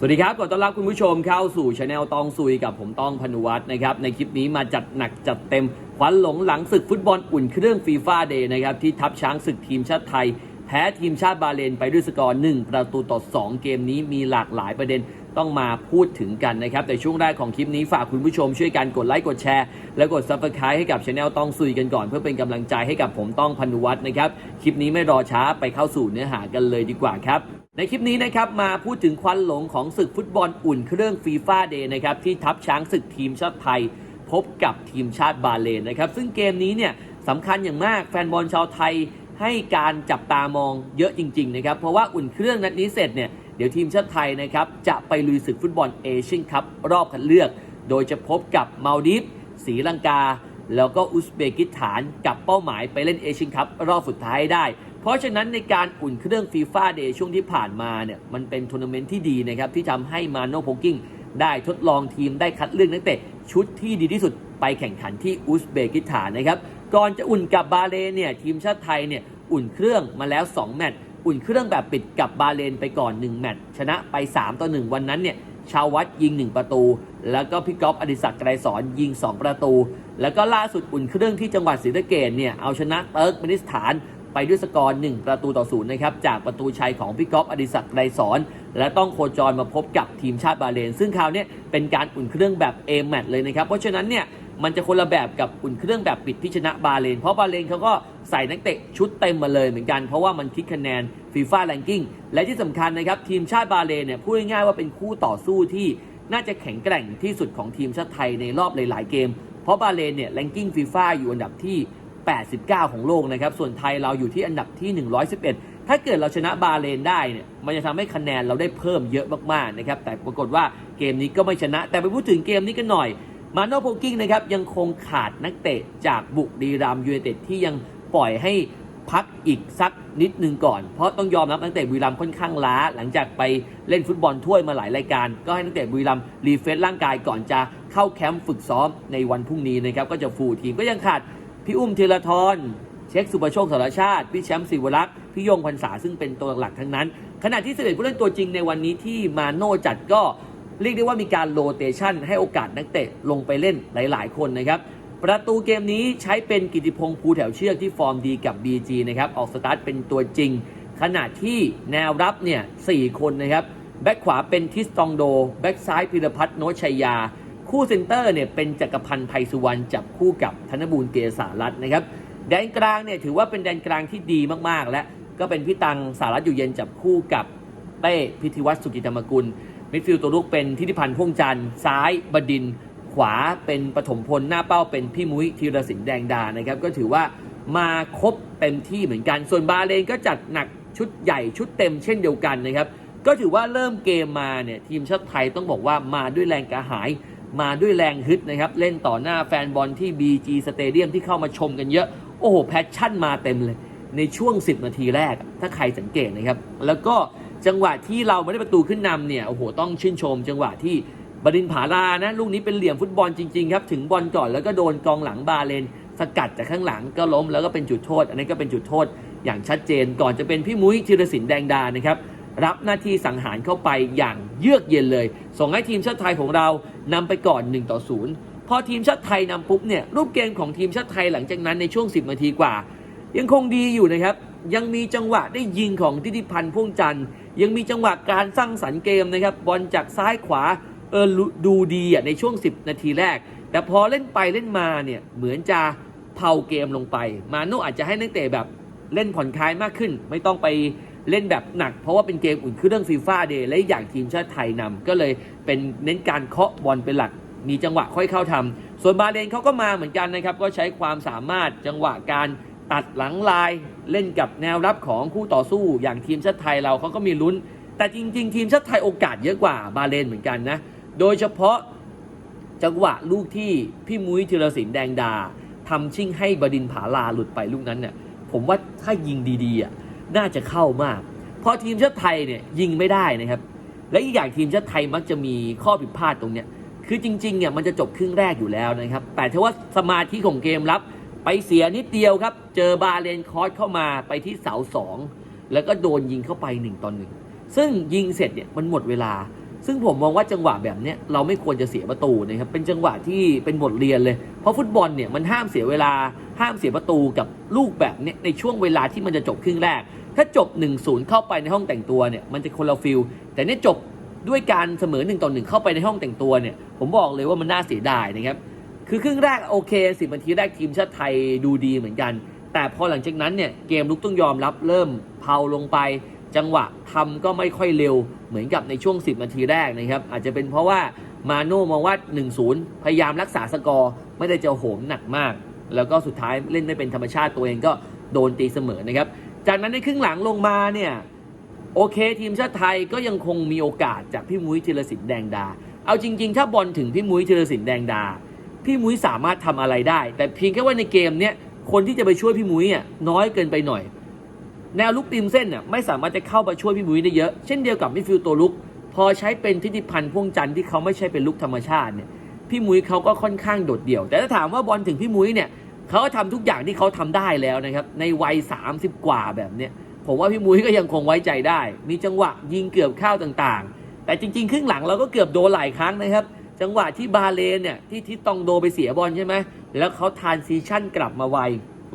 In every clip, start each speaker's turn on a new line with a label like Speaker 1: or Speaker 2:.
Speaker 1: สวัสดีครับขอต้อนรับคุณผู้ชมเข้าสู่ช anel ตองซุยกับผมต้องพนุวัฒน์นะครับ ในคลิปนี้มาจัดหนักจัดเต็มควันหลงหลังศึกฟุตบอลอุ่นเครื่องฟีฟ่าเดย์นะครับ ที่ทัพช้างศึกทีมชาติไทย แพ้ทีมชาติบาเลนไปด้วยสกอร์ 1 ประตูต่อ 2 เกมนี้มีหลากหลายประเด็นต้องมาพูดถึงกันนะครับ แต่ช่วงแรกของคลิปนี้ฝากคุณผู้ชมช่วยกันกดไลค์กดแชร์ และกด subscribe ให้กับช anel ต้องซุยกันก่อน เพื่อเป็นกำลังใจให้กับผมต้องพนุวัฒน์นะครับคลิปนี้ไม่รอช้าไปเข้าสู่เนื้อหากันเลยดีกว่าครับ ในคลิปนี้นะครับมาพูดถึงควันหลงของศึกฟุตบอลอุ่นเครื่องฟีฟ่าเดย์นะครับที่ทัพช้างศึกทีมชาติไทย พบกับทีมชาติบาเลนนะครับซึ่งเกมนี้เนี่ยสำคัญอย่างมากแฟนบอลชาวไทยให้การจับตามองเยอะจริง ๆ นะครับ เพราะว่าอุ่นเครื่องนัดนี้เสร็จเนี่ยเดี๋ยวทีมชาติไทยนะครับจะไปลุยศึกฟุตบอลเอเชียนคัพรอบคัดเลือก โดยจะพบกับมาลดีฟศรีลังกา แล้วก็อุซเบกิสถานกับเป้าหมายไปเล่นเอเชียนคัพรอบสุดท้ายให้ได้ เพราะฉะนั้นในการอุ่นเครื่องฟีฟ่าเดย์ช่วงที่ผ่านมาเนี่ยมันเป็นทัวร์นาเมนต์ที่ดีนะครับที่ทำให้มาโนโพกิ้งได้ทดลองทีมได้คัดเลือกนักเตะชุดที่ดีที่สุดไปแข่งขันที่อุซเบกิสถานนะครับ ก่อนจะอุ่นกับบาเลนเนี่ยทีมชาติไทยเนี่ยอุ่นเครื่องมาแล้ว 2 แมตช์อุ่นเครื่องแบบปิดกับบาเลนไปก่อน 1 แมตช์ชนะไป 3 ต่อ 1 วันนั้นเนี่ยชาววัดยิง 1 ประตู แล้วก็พี่ก๊อฟอดิศักดิ์ไกรสอนยิง 2 ประตู แล้วก็ล่าสุดอุ่นเครื่องที่จังหวัดศรีสะเกษเนี่ยเอาชนะเติร์กเมนิสถาน ไปด้วยสกอร์ 1 ประตูต่อศูนย์นะครับ จากประตูชัยของพี่ก๊อฟอดิศักดิ์ไกรสอน และต้องโคจรมาพบกับทีมชาติบาเลน ซึ่งคราวนี้เป็นการอุ่นเครื่องแบบ A แมตเลยนะครับ เพราะฉะนั้นเนี่ยมันจะคนละแบบกับอุ่นเครื่องแบบปิดที่ชนะบาเลน เพราะบาเลนเขาก็ใส่นักเตะชุดเต็มมาเลยเหมือนกัน เพราะว่ามันคิดคะแนนฟีฟ่าแรงกิ้งและที่สำคัญนะครับทีมชาติบาเลนเนี่ยพูดง่ายๆว่าเป็นคู่ต่อสู้ที่น่าจะแข็งแกร่งที่สุดของทีมชาติไทยในรอบหลาย ๆ เกม เพราะบาเลนเนี่ยแรงกิ้งฟีฟ่าอยู่อันดับที่ 89 ของโลกนะครับ ส่วนไทยเราอยู่ที่อันดับที่ 111 ถ้าเกิดเราชนะบาเลนได้เนี่ย มันจะทำให้คะแนนเราได้เพิ่มเยอะมากๆนะครับ แต่ปรากฏว่าเกมนี้ก็ไม่ชนะ แต่ไปพูดถึงเกมนี้กันหน่อย มาโนโพกิ้งนะครับยังคงขาดนักเตะจากบุรีรัมย์ยูไนเต็ดที่ยังปล่อยให้พักอีกสักนิดนึงก่อน เพราะต้องยอมรับนักเตะบุรีรัมค่อนข้างล้า หลังจากไปเล่นฟุตบอลถ้วยมาหลายรายการ ก็ให้นักเตะบุรีรัมรีเฟรชร่างกายก่อนจะเข้าแคมป์ฝึกซ้อมในวันพรุ่งนี้นะครับ ก็จะฟูลทีมก็ยังขาด พี่อุ้มธีรทรเช็คสุประโชคสารชาติ พี่แชมป์ศิวรักษ์พี่ยงพรรษาซึ่งเป็นตัวหลักทั้งนั้น ขณะที่เสด็จผู้เล่นตัวจริงในวันนี้ที่มาโน่จัดก็เรียกได้ว่ามีการโรเตชันให้โอกาสนักเตะลงไปเล่นหลาย ๆ คนนะครับ ประตูเกมนี้ใช้เป็นกิติพงษ์ภูแถวเชือกที่ฟอร์มดีกับ BG นะครับออกสตาร์ทเป็นตัวจริง ขณะที่แนวรับเนี่ยสคนนะครับแบ็คขวาเป็นทิสตองโด แบ็คซ้ายพิรพัฒน์โนชัยยา คู่เซนเตอร์เนี่ยเป็นจักรพันธ์ไพสุวรรณจับคู่กับธนบูลเกษารัตน์นะครับแดนกลางเนี่ยถือว่าเป็นแดนกลางที่ดีมากๆ และก็เป็นพี่ตังสารัตน์อยู่เย็นจับคู่กับเต้พิธิวัฒน์สุกิตธรรมกุลมิดฟิลด์ตัวลุกเป็นทิติพันธ์พ่วงจันทร์ซ้ายบดิน ขวาเป็นปฐมพลหน้าเป้าเป็นพี่มุ้ยธีรศิลป์แดงดานะครับก็ถือว่ามาครบเต็มที่เหมือนกัน ส่วนบาเลนก็จัดหนักชุดใหญ่ชุดเต็มเช่นเดียวกันนะครับก็ถือว่าเริ่มเกมมาเนี่ยทีมชาติไทยต้องบอกว่ามาด้วยแรงกระหาย มาด้วยแรงฮึดนะครับ เล่นต่อหน้าแฟนบอลที่ BG Stadium ที่เข้ามาชมกันเยอะ โอ้โห แพชชั่นมาเต็มเลย ในช่วง 10 นาทีแรก ถ้าใครสังเกตนะครับ แล้วก็จังหวะที่เราไม่ได้ประตูขึ้นนำเนี่ยโอ้โหต้องชื่นชม จังหวะที่บดินผาลานะลูกนี้เป็นเหลี่ยมฟุตบอลจริงๆครับถึงบอลก่อนแล้วก็โดนกองหลังบาเลนสกัดจากข้างหลังก็ล้มแล้วก็เป็นจุดโทษ อันนี้ก็เป็นจุดโทษอย่างชัดเจน ก่อนจะเป็นพี่มุ้ยธีรศิลป์แดงดานะครับรับหน้าที่สังหารเข้าไปอย่างเยือกเย็นเลย ส่งให้ทีมชาติไทยของเรา นำไปก่อน1ต่อ0พอทีมชาติไทยนำปุ๊บเนี่ยรูปเกมของทีมชาติไทยหลังจากนั้นในช่วง 10 นาทีกว่า ยังคงดีอยู่นะครับ ยังมีจังหวะได้ยิงของทิติพันธ์พ่วงจันทร์ยังมีจังหวะการสร้างสรรค์เกมนะครับบอลจากซ้ายขวาเออดูดีอะในช่วง 10 นาทีแรก แต่พอเล่นไปเล่นมาเนี่ยเหมือนจะเผาเกมลงไป มาโน่อาจจะให้นักเตะแบบเล่นผ่อนคลายมากขึ้น ไม่ต้องไป เล่นแบบหนัก เพราะว่าเป็นเกมอุ่นเครื่องฟีฟ่าเดย์และอย่างทีมชาติไทยนำก็เลยเป็นเน้นการเคาะบอลเป็นหลักมีจังหวะค่อยเข้าทำส่วนบาเลนเขาก็มาเหมือนกันนะครับ ก็ใช้ความสามารถจังหวะการตัดหลังลายเล่นกับแนวรับของคู่ต่อสู้ อย่างทีมชาติไทยเราเขาก็มีลุ้น แต่จริง ๆ ทีมชาติไทยโอกาสเยอะกว่าบาเลนเหมือนกันนะ โดยเฉพาะจังหวะลูกที่พี่มุ้ยธีรศิลป์แดงดาทำชิ่งให้บดินผาลาหลุดไปลูกนั้นเนี่ยผมว่าถ้ายิงดีๆอะ น่าจะเข้ามาก เพราะทีมชาติไทยเนี่ยยิงไม่ได้นะครับ และอีกอย่างทีมชาติไทยมักจะมีข้อผิดพลาดตรงเนี้ยคือจริงๆเนี่ยมันจะจบครึ่งแรกอยู่แล้วนะครับ แต่ถ้าว่าสมาธิของเกมรับไปเสียนิดเดียวครับ เจอบาเลนคอสเข้ามาไปที่เสาสองแล้วก็โดนยิงเข้าไป1ต่อหนึ่งซึ่งยิงเสร็จเนี่ยมันหมดเวลา ซึ่งผมมองว่าจังหวะแบบเนี้ยเราไม่ควรจะเสียประตูนะครับเป็นจังหวะที่เป็นบทเรียนเลย เพราะฟุตบอลเนี่ยมันห้ามเสียเวลา ห้ามเสียประตูกับลูกแบบเนี้ยในช่วงเวลาที่มันจะจบครึ่งแรก ถ้าจบ 1-0 เข้าไปในห้องแต่งตัวเนี่ยมันจะคนละฟิลแต่เนี่ยจบด้วยการเสมอ1ต่อ1เข้าไปในห้องแต่งตัวเนี่ยผมบอกเลยว่ามันน่าเสียดายนะครับคือครึ่งแรกโอเคสิบนาทีแรกทีมชาติไทยดูดีเหมือนกัน แต่พอหลังจากนั้นเนี่ยเกมลุกต้องยอมรับเริ่มเพาลงไป จังหวะทำก็ไม่ค่อยเร็วเหมือนกับในช่วง 10 นาทีแรกนะครับอาจจะเป็นเพราะว่ามาโน่มองว่า 1-0 พยายามรักษาสกอร์ ไม่ได้จะโหมหนักมาก แล้วก็สุดท้ายเล่นไม่เป็นธรรมชาติตัวเองก็โดนตีเสมอนะครับ จากนั้นในครึ่งหลังลงมาเนี่ยโอเค ทีมชาติไทยก็ยังคงมีโอกาสจากพี่มุ้ยธีรศิลป์แดงดา เอาจริง ๆ ถ้าบอลถึงพี่มุ้ยธีรศิลป์แดงดา พี่มุ้ยสามารถทำอะไรได้ แต่เพียงแค่ว่าในเกมเนี้ยคนที่จะไปช่วยพี่มุ้ยอะน้อยเกินไปหน่อย แนวลุกริมเส้นน่ะไม่สามารถจะเข้ามาช่วยพี่มุ้ยได้เยอะเช่นเดียวกับมิฟิลตัวลุก พอใช้เป็นทิติพันธ์พ่วงจันทร์ที่เขาไม่ใช่เป็นลุกธรรมชาติเนี่ยพี่มุ้ยเขาก็ค่อนข้างโดดเดี่ยว แต่ถ้าถามว่าบอลถึงพี่มุ้ยเนี่ย เขาก็ทำทุกอย่างที่เขาทำได้แล้วนะครับ ในวัย 30 กว่าแบบเนี้ยผมว่าพี่มุ้ยก็ยังคงไว้ใจได้ มีจังหวะยิงเกือบเข้าต่างๆ แต่จริงๆ ครึ่งหลังเราก็เกือบโดนหลายครั้งนะครับ จังหวะที่บาเลนเนี่ยที่ทิตองโดไปเสียบอลใช่ไหมแล้วเขาทานซีชั่นกลับมาไว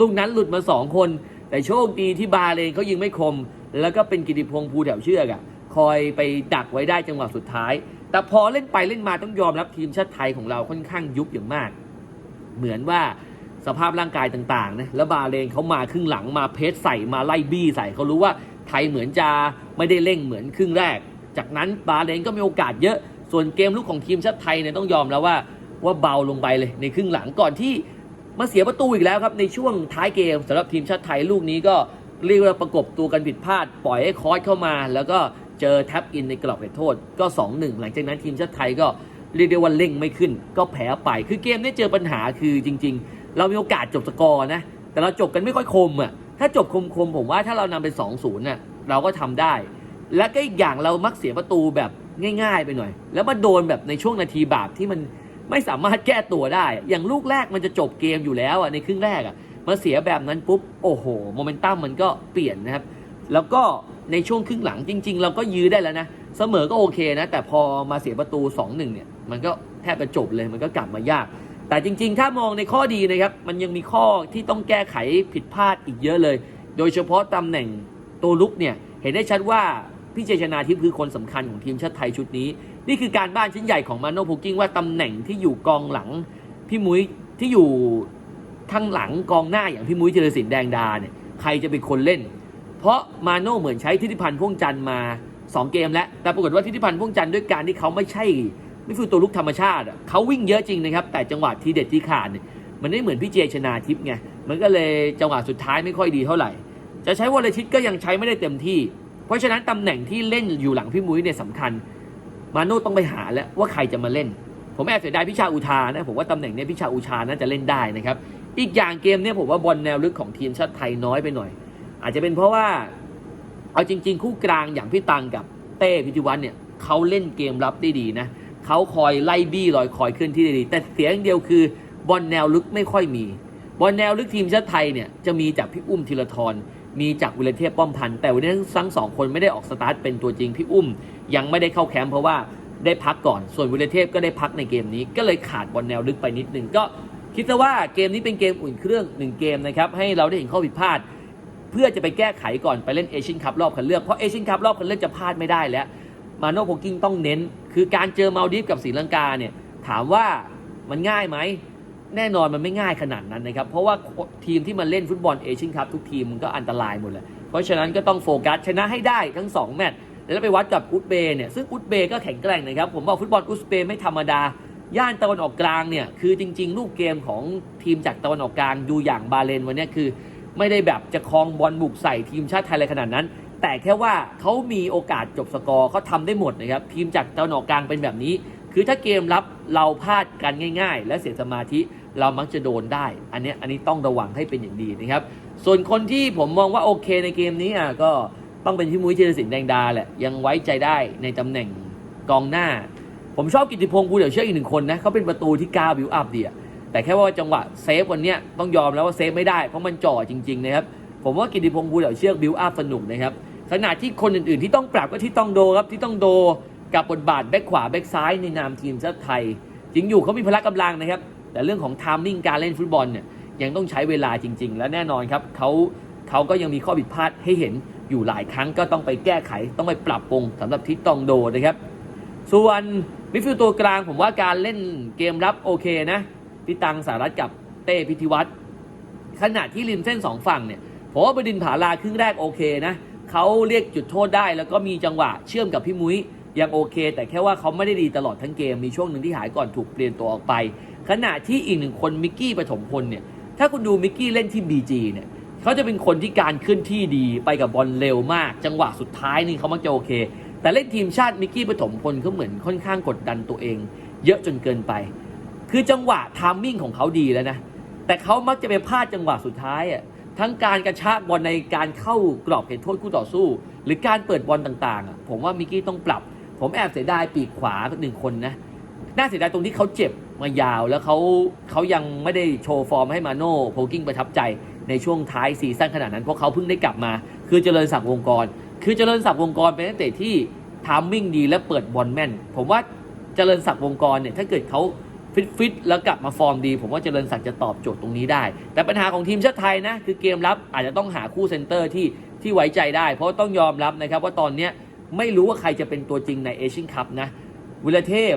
Speaker 1: ลูกนั้นหลุดมา 2 คน แต่โชคดีที่บาเลนเขายิงไม่คม แล้วก็เป็นกิติพงษ์ภูแถวเชือกอะคอยไปดักไว้ได้จังหวะสุดท้าย แต่พอเล่นไปเล่นมาต้องยอมรับทีมชาติไทยของเราค่อนข้างยุบอย่างมาก เหมือนว่า สภาพร่างกายต่างๆนะแล้วบาเลนเขามาครึ่งหลังมาเพสใส่มาไล่บี้ใส่เขารู้ว่าไทยเหมือนจะไม่ได้เร่งเหมือนครึ่งแรก จากนั้นบาเลนก็มีโอกาสเยอะ ส่วนเกมลุกของทีมชาติไทยเนี่ยต้องยอมแล้วว่าว่าเบาลงไปเลยในครึ่งหลังก่อนที่มาเสียประตูอีกแล้วครับในช่วงท้ายเกมสำหรับทีมชาติไทยลูกนี้ก็เรียกว่าประกบตัวกันผิดพลาด ปล่อยให้คอสเข้ามา แล้วก็เจอแท็บอินในกรอบเขตโทษก็ 2-1 หลังจากนั้นทีมชาติไทยก็เรียกได้ว่าเร่งไม่ขึ้น ก็แพ้ไปคือเกมนี้เจอปัญหาคือจริง ๆ เรามีโอกาสจบสกอร์นะ แต่เราจบกันไม่ค่อยคมอะถ้าจบคมๆผมว่าถ้าเรานำเป็น2-0น่ะเราก็ทำได้ และก็อีกอย่างเรามักเสียประตูแบบง่าย ๆ ไปหน่อย แล้วมาโดนแบบในช่วงนาทีบาปที่มันไม่สามารถแก้ตัวได้ อย่างลูกแรกมันจะจบเกมอยู่แล้วอะในครึ่งแรกอะมาเสียแบบนั้นปุ๊บโอ้โหโมเมนตัมมันก็เปลี่ยนนะครับ แล้วก็ในช่วงครึ่งหลังจริง ๆ เราก็ยื้อได้แล้วนะเสมอก็โอเคนะ แต่พอมาเสียประตู 2-1เนี่ยมันก็แทบจะจบเลยมันก็กลับมายาก แต่จริง ๆ ถ้ามองในข้อดีนะครับ มันยังมีข้อที่ต้องแก้ไขผิดพลาดอีกเยอะเลย โดยเฉพาะตำแหน่งตัวลุกเนี่ย เห็นได้ชัดว่าพี่เจชนาทิพย์คือคนสำคัญของทีมชาติไทยชุดนี้ นี่คือการบ้านชิ้นใหญ่ของมาโน่พูกิ้งว่าตำแหน่งที่อยู่กองหลังพี่มุ้ยที่อยู่ข้างหลังกองหน้าอย่างพี่มุ้ยเจริญศิลป์แดงดาเนี่ยใครจะเป็นคนเล่น เพราะมาโน่เหมือนใช้ทิติพันธ์พ่วงจันทร์มา 2 เกมแล้วแต่ปรากฏว่าทิติพันธ์พ่วงจันทร์ด้วยการที่เขาไม่ใช่ ไม่คือตัวลุกธรรมชาติเขาวิ่งเยอะจริงนะครับ แต่จังหวะที่เด็ดที่ขาดเนี่ยมันไม่เหมือนพี่เจชนาทิพย์ไงมันก็เลยจังหวะสุดท้ายไม่ค่อยดีเท่าไหร่ จะใช้วอลเลชิตก็ยังใช้ไม่ได้เต็มที่ เพราะฉะนั้นตำแหน่งที่เล่นอยู่หลังพี่มุ้ยเนี่ยสำคัญ มาโน่ต้องไปหาแล้วว่าใครจะมาเล่น ผมแอบเสียดายพิชาอุทานะผมว่าตำแหน่งเนี้ยพิชาอุชาน่าจะเล่นได้นะครับอีกอย่างเกมเนี่ยผมว่าบอลแนวลึกของทีมชาติไทยน้อยไปหน่อย อาจจะเป็นเพราะว่าเอาจริง ๆ คู่กลางอย่างพี่ตังกับเต้พิธิวัฒน์เนี่ยเขาเล่นเกมรับได้ดีนะ เขาคอยไล่บี้ลอยคอยขึ้นที่ได้ดี แต่เสียงเดียวคือบอลแนวลึกไม่ค่อยมี บอลแนวลึกทีมชาติไทยเนี่ยจะมีจากพี่อุ้มธีรทรมีจากวิลเทพป้อมพันธ์แต่วันนี้ทั้งสองคนไม่ได้ออกสตาร์ทเป็นตัวจริงพี่อุ้ม ยังไม่ได้เข้าแคมป์เพราะว่าได้พักก่อนส่วนวิลเทพก็ได้พักในเกมนี้ ก็เลยขาดบอลแนวลึกไปนิดหนึ่งก็คิดซะว่าเกมนี้เป็นเกมอุ่นเครื่องหนึ่งเกมนะครับให้เราได้เห็นข้อผิดพลาด เพื่อจะไปแก้ไขก่อนไปเล่นเอเชียนคัพรอบคัดเลือกเพราะเอเชียนคัพรอบคัดเลือกจะพลาดไม่ได้แล้ว มาโน่โพกิ้งต้องเน้น คือการเจอมาลดีฟกับศรีลังกาเนี่ยถามว่ามันง่ายไหมแน่นอนมันไม่ง่ายขนาดนั้นนะครับ เพราะว่าทีมที่มันเล่นฟุตบอลเอเชียนคัพทุกทีมมันก็อันตรายหมดเลยเพราะฉะนั้นก็ต้องโฟกัสชนะให้ได้ทั้ง 2 แมตช์แล้วไปวัดกับอุซเบย์เนี่ยซึ่งอุซเบย์ก็แข็งแกร่งนะครับ ผมบอกฟุตบอลอุซเบย์ไม่ธรรมดา ย่านตะวันออกกลางเนี่ยคือจริง ๆ ลูกเกมของทีมจากตะวันออกกลางดูอย่างบาเลนวันนี้คือ ไม่ได้แบบจะคลองบอลบุกใส่ทีมชาติไทยอะไรขนาดนั้น แต่แค่ว่าเขามีโอกาสจบสกอร์เขาทำได้หมดนะครับทีมจากตะวันออกกลางเป็นแบบนี้ คือถ้าเกมรับเราพลาดกันง่าย ๆ และเสียสมาธิเรามักจะโดนได้ อันนี้อันนี้ต้องระวังให้เป็นอย่างดีนะครับ ส่วนคนที่ผมมองว่าโอเคในเกมนี้อะก็ต้องเป็นพี่มุ้ยเจริญศิลป์แดงดาแหละยังไว้ใจได้ในตำแหน่งกองหน้า ผมชอบกิติพงศ์ภูเดี๋ยวเชื่ออีกหนึ่งคนนะเขาเป็นประตูที่กล้าบิวอัพดีอะแต่แค่ว่าจังหวะเซฟวันเนี้ยต้องยอมแล้วว่าเซฟไม่ได้เพราะมันจ่อจริงๆนะครับผมว่ากิติพงศ์ภูเดี๋ยวเชือกบิวอัพสนุกนะครับ ขณะที่คนอื่นๆ ที่ต้องปรับก็ที่ต้องโดครับที่ต้องโดกับบทบาทแบ็คขวาแบ็คซ้ายในนามทีมชาติไทยจริงอยู่เขามีพละกำลังนะครับ แต่เรื่องของไทมิ่งการเล่นฟุตบอลเนี่ยยังต้องใช้เวลาจริง ๆ และแน่นอนครับเขาเขาก็ยังมีข้อผิดพลาดให้เห็นอยู่หลายครั้งก็ต้องไปแก้ไข ต้องไปปรับปรุงสำหรับทิตองโดนะครับ ส่วนมิดฟิลด์ตัวกลางผมว่าการเล่นเกมรับโอเคนะพี่ตังสารัตกับเต้พิธิวัตรขณะที่ริมเส้นสองฝั่งเนี่ยผมว่าบดินผาลาครึ่งแรกโอเคนะ เขาเรียกจุดโทษได้ แล้วก็มีจังหวะเชื่อมกับพี่มุ้ยยังโอเค แต่แค่ว่าเขาไม่ได้ดีตลอดทั้งเกมมีช่วงหนึ่งที่หายก่อนถูกเปลี่ยนตัวออกไป ขณะที่อีกหนึ่งคนมิกกี้ปฐมพลเนี่ยถ้าคุณดูมิกกี้เล่นที่ BG เนี่ยเขาจะเป็นคนที่การขึ้นที่ดีไปกับบอลเร็วมาก จังหวะสุดท้ายนี่เขามักจะโอเค แต่เล่นทีมชาติมิกกี้ปฐมพลเขาเหมือนค่อนข้างกดดันตัวเอง เยอะจนเกินไป คือจังหวะทามมิ่งของเขาดีแล้วนะแต่เขามักจะไปพลาดจังหวะสุดท้ายอะ ทั้งการกระชากบอลในการเข้ากรอบเขตโทษคู่ต่อสู้ หรือการเปิดบอลต่างๆผมว่ามิกกี้ต้องปรับ ผมแอบเสียดายปีกขวาหนึ่งคนนะน่าเสียดายตรงที่เขาเจ็บมายาวแล้วเขาเขายังไม่ได้โชว์ฟอร์มให้มาโน่โพกิ้งประทับใจในช่วงท้ายซีซั่นขนาดนั้นเพราะเขาเพิ่งได้กลับมา คือเจริญศักดิ์วงกร คือเจริญศักดิ์วงกรเป็นนักเตะที่ทามมิ่งดีและเปิดบอลแม่น ผมว่าเจริญศักดิ์วงกรเนี่ยถ้าเกิดเขา ฟิตฟิตๆแล้วกลับมาฟอร์มดี ผมว่าเจริญศักดิ์จะตอบโจทย์ตรงนี้ได้ แต่ปัญหาของทีมชาติไทยนะ คือเกมรับอาจจะต้องหาคู่เซนเตอร์ที่ที่ไว้ใจได้ เพราะต้องยอมรับนะครับว่าตอนนี้ไม่รู้ว่าใครจะเป็นตัวจริงในเอเชียนคัพนะวิลเทพ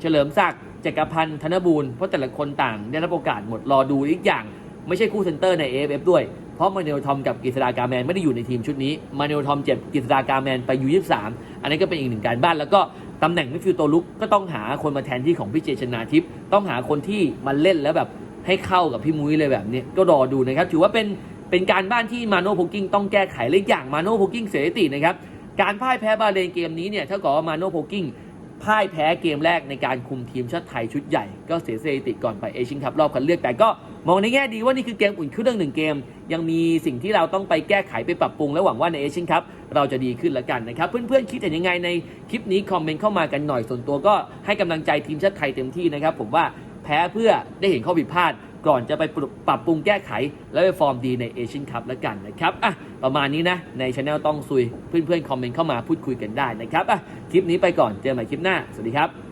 Speaker 1: เฉลิมศักดิ์จักรพันธ์ธนบูรณ์เพราะแต่ละคนต่างได้รับโอกาสหมดรอดูอีกอย่าง ไม่ใช่คู่เซนเตอร์ใน AFF ด้วยเพราะมาเนลทอมกับกฤษฎากาแมนไม่ได้อยู่ในทีมชุดนี้มาเนลทอมเจ็บกฤษฎากาแมนไปยู23อันนี้ก็เป็นอีกหนึ่งการบ้านแล้วก็ ตำแหน่งมิดฟิลด์ตัวลุกก็ต้องหาคนมาแทนที่ของพี่เจชนาทิพย์ต้องหาคนที่มาเล่นแล้วแบบให้เข้ากับพี่มุ้ยเลยแบบนี้ก็รอดูนะครับ ถือว่าเป็นเป็นการบ้านที่มาโน่โพกิ้งต้องแก้ไขและอีกอย่างมาโน่โพกิ้งเสียสตินะครับการพ่ายแพ้บาเลนเกมนี้เนี่ยเท่ากับว่ามาโน่โพกิ้ง พ่ายแพ้เกมแรกในการคุมทีมชาติไทยชุดใหญ่ ก็เสียสถิติก่อนไปเอเชียนคัพรอบคัดเลือกแต่ก็มองในแง่ดีว่านี่คือเกมอุ่นเครื่องหนึ่งเกม ยังมีสิ่งที่เราต้องไปแก้ไขไปปรับปรุง และหวังว่าในเอเชียนคัพเราจะดีขึ้นละกันนะครับเพื่อนๆคิดเห็นยังไงในคลิปนี้คอมเมนต์เข้ามากันหน่อยส่วนตัวก็ให้กำลังใจทีมชาติไทยเต็มที่นะครับผมว่าแพ้เพื่อได้เห็นข้อผิดพลาด ก่อนจะไปปรับปรุงแก้ไข แล้วไปฟอร์มดีในเอเชียนคัพละกันนะครับอะ ประมาณนี้นะ ในช anel ต้องซุย เพื่อนๆ คอมเมนต์เข้ามาพูดคุยกันได้นะครับอะคลิปนี้ไปก่อนเจอกันใหม่คลิปหน้า สวัสดีครับ